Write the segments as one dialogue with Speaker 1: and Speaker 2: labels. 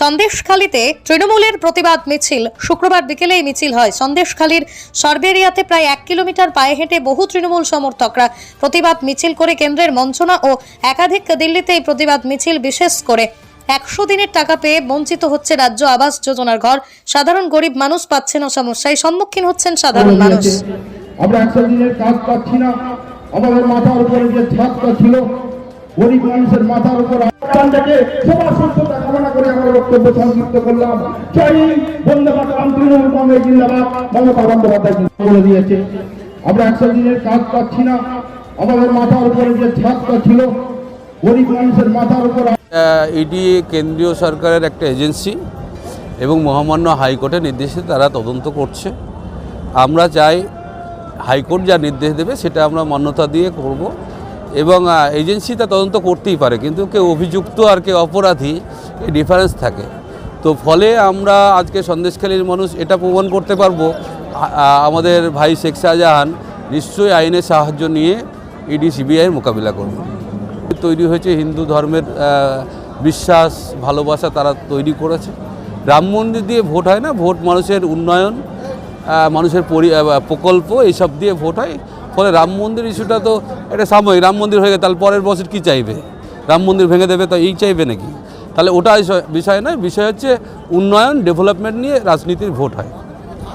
Speaker 1: সন্দেশখালীতে তৃণমূলের প্রতিবাদ মিছিল। শুক্রবার বিকেলে এই মিছিল হয়। সন্দেশখালীর সর্বেরিয়াতে প্রায় এক কিলোমিটার পায়ে হেঁটে বহু তৃণমূল সমর্থকরা প্রতিবাদ মিছিল করে কেন্দ্রের মঞ্চনা ও একাধিক দিল্লিতে এই প্রতিবাদ মিছিল বিশেষ করে একশো দিনের টাকা পেয়ে বঞ্চিত হচ্ছে রাজ্য আবাস যোজনার ঘর। সাধারণ গরিব মানুষ পাচ্ছে না সমস্যায় সম্মুখীন হচ্ছেন সাধারণ মানুষ।
Speaker 2: আমরা একশো দিনের কাজ পাচ্ছি না। আমাদের মাথার উপরে যে ছাদটা ছিল গরিব
Speaker 3: ইডি কেন্দ্রীয় সরকারের একটা এজেন্সি এবং মহামান্য হাইকোর্টের নির্দেশে তারা তদন্ত করছে। আমরা চাই হাইকোর্ট যা নির্দেশ দেবে সেটা আমরা মান্যতা দিয়ে করব। এবং এজেন্সি তা তদন্ত করতেই পারে, কিন্তু কেউ অভিযুক্ত আর কেউ অপরাধী, এই ডিফারেন্স থাকে। তো ফলে আমরা আজকে সন্দেশখালীর মানুষ এটা প্রমাণ করতে পারব আমাদের ভাই শেখ শাহজাহান নিশ্চয়ই আইনের সাহায্য নিয়ে ইডি সিবিআইয়ের মোকাবিলা করবে। তৈরি হয়েছে হিন্দু ধর্মের বিশ্বাস, ভালোবাসা তারা তৈরি করেছে। রাম মন্দির দিয়ে ভোট হয় না, ভোট মানুষের উন্নয়ন মানুষের পরি প্রকল্প, এইসব দিয়ে ভোট হয়। ফলে রাম মন্দির ইস্যুটা তো এটা সাময়িক, রাম মন্দির হয়ে গেছে তাহলে পরের বছর কী চাইবে? রাম মন্দির ভেঙে দেবে তো এই চাইবে নাকি? তাহলে ওটা বিষয়- নয়, বিষয় হচ্ছে উন্নয়ন, ডেভেলপমেন্ট নিয়ে রাজনীতির ভোট হয়।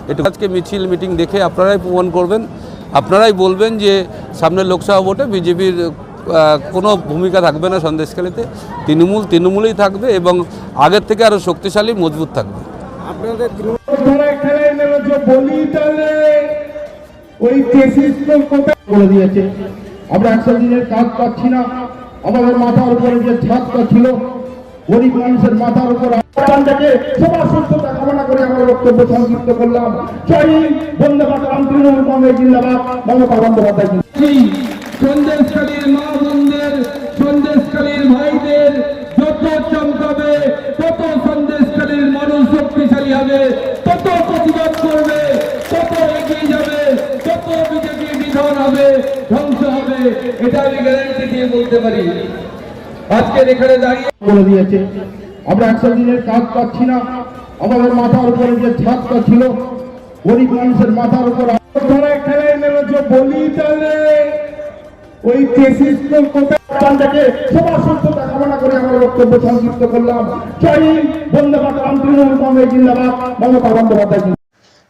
Speaker 3: এটা আজকে মিছিল, মিটিং দেখে আপনারাই প্রমাণ করবেন। আপনারাই বলবেন যে সামনের লোকসভা ভোটে বিজেপির কোনো ভূমিকা থাকবে না সন্দেশখালীতে। তৃণমূল, তৃণমূলেই থাকবে এবং আগের থেকে আরও শক্তিশালী, মজবুত থাকবে।
Speaker 2: ধরে ওই বলে দিয়েছে আমরা একশো দিনের কাজ পাচ্ছি না আমাদের মাথার উপরে যে ছাদটা ছিল গরিব মানুষের মাথার উপর
Speaker 4: মানুষ শক্তিশালী হবে তত প্রতিবাদ করবে তত এগিয়ে যাবে তত বিজেপি বিধান হবে ধ্বংস হবে এটা আমি গ্যারান্টি দিয়ে বলতে পারি। আজকের এখানে দাঁড়িয়ে
Speaker 2: বলে দিয়েছে, আমরা একশো দিনের কাজ পাচ্ছি না। আমাদের মাথার উপরে যে ছিল, গরিব মানুষের মাথার উপর মমতা বন্দ্যোপাধ্যায়।